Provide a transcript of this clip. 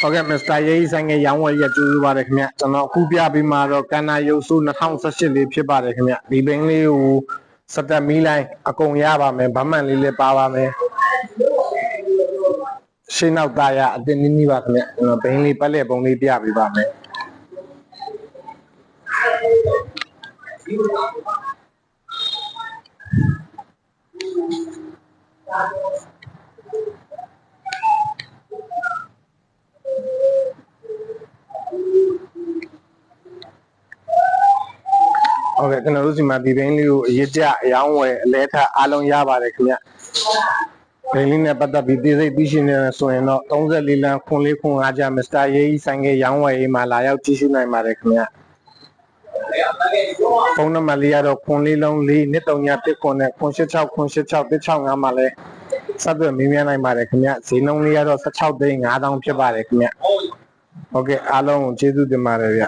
ဟုတ်ကဲ့မစ္စတာရေးဆိုင်ငယ်ရောင်းဝယ်ရက်ကျူးပါတယ်ခင်ဗျကျွန်တော်အခုပြပေးမှာတော့ကန်နာရုပ်စု2018လေးဖြစ်ပါတယ်ခင်ဗျဒီဘင်းလေးကိုစက်တက်မီးလိုင်းအကုန်ရပါမယ်ဗတ်မှန်လေးလည်းပါပါမယ်ရှင်းနောက်သားရအတင်းနီးနီးပါခင်ဗျကျွန်တော်ဘင်းလေးပတ်လက်ပုံလေးပြပေးပါမယ် ဟုတ်ကဲ့ကျွန်တော်တို့စီမှာဒီဘင်းလေးကိုအရေးကြအယောင်းဝယ်အလဲထအားလုံးရပါတယ်ခင်ဗျဘင်းလေးနဲ့ပတ်သက်ပြီးသိစိတ်သိရှိနေတယ်ဆိုရင်တော့34လမ်းခွန်လေးခွန်အားကြမစ္စတာရေးဆိုင်ကရောင်းဝယ်ရေးမှာလာရောက်ကြည့်ရှုနိုင်ပါတယ်ခင်ဗျဖုန်းနံပါတ်လေးကတော့ခွန်လေးလုံးလေးနှစ်တုံညာတစ်ခွန်နဲ့ခွန်86ခွန်86 165မှာလဲဆက်သွယ်မေးမြန်းနိုင်ပါတယ်ခင်ဗျဈေးနှုန်းလေးကတော့16သိန်း5000ဖြစ်ပါတယ်ခင်ဗျဟုတ်ကဲ့အားလုံးကိုကျေးဇူးတင်ပါတယ်ဗျ